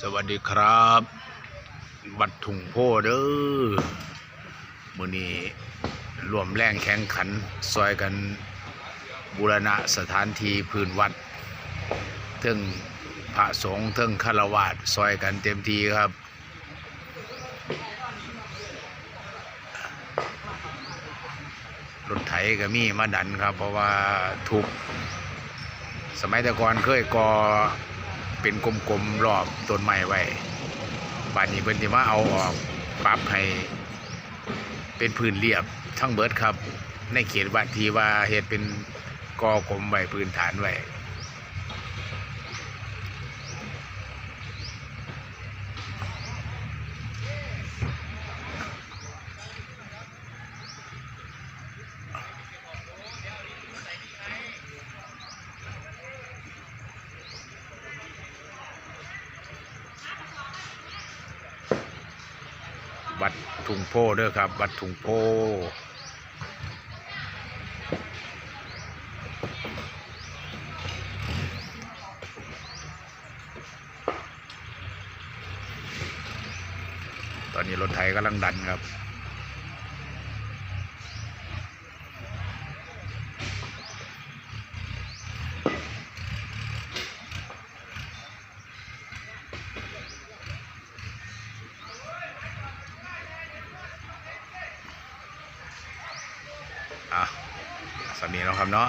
สวัสดีครับวัดถุงโพเด้อมือนี้รวมแรงแข่งขันซอยกันบูรณะสถานที่พื้นวัดเทึงพระสงฆ์เทึงฆราวาสซอยกันเต็มทีครับ รถไถก็มีมาดันครับ เพราะว่าถูกสมัยแต่ก่อนเคยก่อ เป็นกลมๆรอบต้นไม้ไว้บานนี้เพิ่นสิมาเอาออกปรับให้เป็นพื้นเรียบทั้งเบิดครับ ในเขตวัดที่ว่าเฮ็ดเป็นกอกลมไว้พื้นฐานไว้ วัดถุงโพเด้อครับ วัดถุงโพตอนนี้รถไทยกำลังดันครับ อะสำนีแล้วครับเนาะ